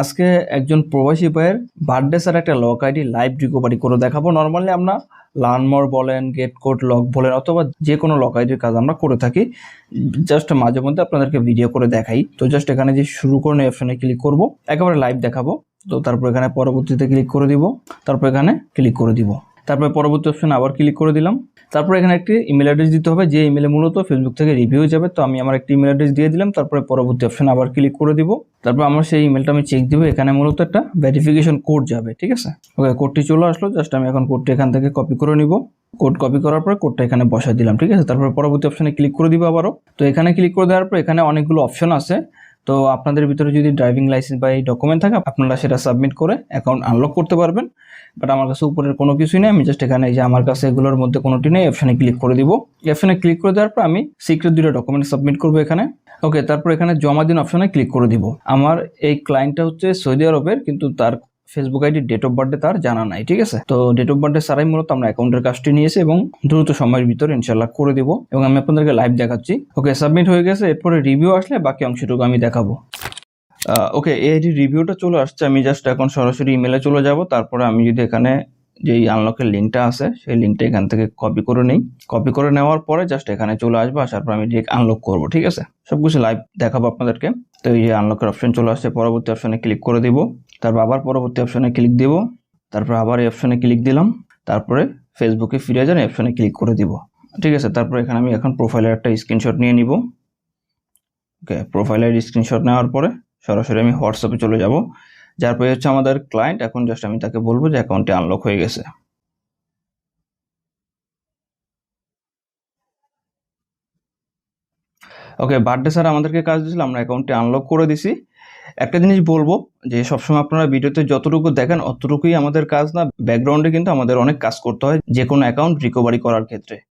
আজকে একজন প্রবাসী ভাইয়ের বার্থডে স্যার একটা লক আইডি লাইভ রিকভারি করে দেখাবো। নর্মালি আমরা লানমর বলেন গেট কোড লক বলেন, অথবা যে কোনো লক আইডির কাজ আমরা করে থাকি। জাস্ট মাঝে মধ্যে আপনাদেরকে ভিডিও করে দেখাই। তো জাস্ট এখানে যে শুরু করুন অপশনে ক্লিক করব। একেবারে লাইভ দেখাবো। তো তারপর এখানে পরবর্তীতে ক্লিক করে দিব। তারপর এখানে ক্লিক করে দিব। তারপরে পরবর্তী অপশনে আবার ক্লিক করে দিলাম। তারপর এখানে একটি ইমেল অ্যাড্রেস দিতে হবে, যে ইমেলে মূলত ফেসবুক থেকে রিভিউ যাবে। তো আমি আমার একটি ইমেল অ্যাড্রেস দিয়ে দিলাম, তারপরে পরবর্তী অপশন আবার ক্লিক করে দিব। তারপর আমার সেই ইমেলটা আমি চেক দিব, এখানে মূলত একটা ভেরিফিকেশন কোড যাবে, ঠিক আছে? ওকে কোডটি চলে আসলো জাস্ট আমি এখন কোডটি এখান থেকে কপি করে নিব। কোড কপি করার পরে কোডটা এখানে বসাই দিলাম, ঠিক আছে? তারপরে পরবর্তী অপশনে ক্লিক করে দিব আবারও। তো এখানে ক্লিক করে দেওয়ার পর এখানে অনেকগুলো অপশন আছে। তো আপনাদের ভিতরে যদি ড্রাইভিং লাইসেন্স বা এই ডকুমেন্ট থাকে, আপনারা সেটা সাবমিট করে অ্যাকাউন্ট আনলক করতে পারবেন। বাট আমার কাছে উপরের কোনো কিছুই নেই, আমি জাস্ট এখানে যে আমার কাছে এগুলোর মধ্যে কোনোটি নেই অপশনে ক্লিক করে দিব। অপশনে ক্লিক করে দেওয়ার পর আমি সিক্রেট দুটো ডকুমেন্ট সাবমিট করব এখানে। ওকে তারপর এখানে জমা দিন অপশানে ক্লিক করে দিব। আমার এই ক্লায়েন্টটা হচ্ছে সৌদি আরবের কিন্তু তার Facebook ID date of birthday তার জানা নাই, ঠিক আছে? তো ডেট অফ বার্থডে ছাড়াই মূলত আমরা অ্যাকাউন্টের কাজটি নিয়েছি এবং দ্রুত সময়ের ভিতরে ইনশাল্লাহ করে দিব। এবং আমি আপনাদেরকে লাইভ দেখাচ্ছি। ওকে সাবমিট হয়ে গেছে, এরপরে রিভিউ আসলে বাকি অংশটুকু আমি দেখাবো। ওকে এই রিভিউটা চলে আসছে, আমি জাস্ট এখন সরাসরি ইমেলে চলে যাব। তারপরে আমি যদি এখানে যেই আনলকের লিঙ্কটা আছে, সেই লিঙ্কটা এখান থেকে কপি করে নিই। কপি করে নেওয়ার পরে জাস্ট এখানে চলে আসব, আসার পর আমি ডিরেক্ট আনলক করব, ঠিক আছে? সব কিছু লাইভ দেখাবো আপনাদেরকে। তো এই যে আনলকের অপশন চলে আসছে, পরবর্তী অপশনে ক্লিক করে দিব। তারপর আবার পরবর্তী অপশনে ক্লিক দিব। তারপর আবার এই অপশনে ক্লিক দিলাম। তারপরে ফেসবুকে ফিরে যান, এই অপশনে ক্লিক করে দিব। ঠিক আছে? তারপর এখানে আমি এখন প্রোফাইলের একটা স্ক্রিনশট নিয়ে নিব। ওকে প্রোফাইলের স্ক্রিনশট নেওয়ার পরে সরাসরি আমি হোয়াটসঅ্যাপে চলে যাব। যার পরে হচ্ছে আমাদের ক্লায়েন্ট এখন জাস্ট আমি তাকে বলব যে অ্যাকাউন্টটি আনলক হয়ে গেছে। ওকে বার্থডে স্যার আমাদেরকে কাজ দিয়েছিল, আমরা অ্যাকাউন্টটি আনলক করে দিছি। একটা জিনিস বলব, যে সবসময় আপনারা ভিডিওতে যতটুকু দেখেন, অতটুকুই আমাদের কাজ না ব্যাকগ্রাউন্ডে কিন্তু আমাদের অনেক কাজ করতে হয় যে কোনো অ্যাকাউন্ট রিকভারি করার ক্ষেত্রে।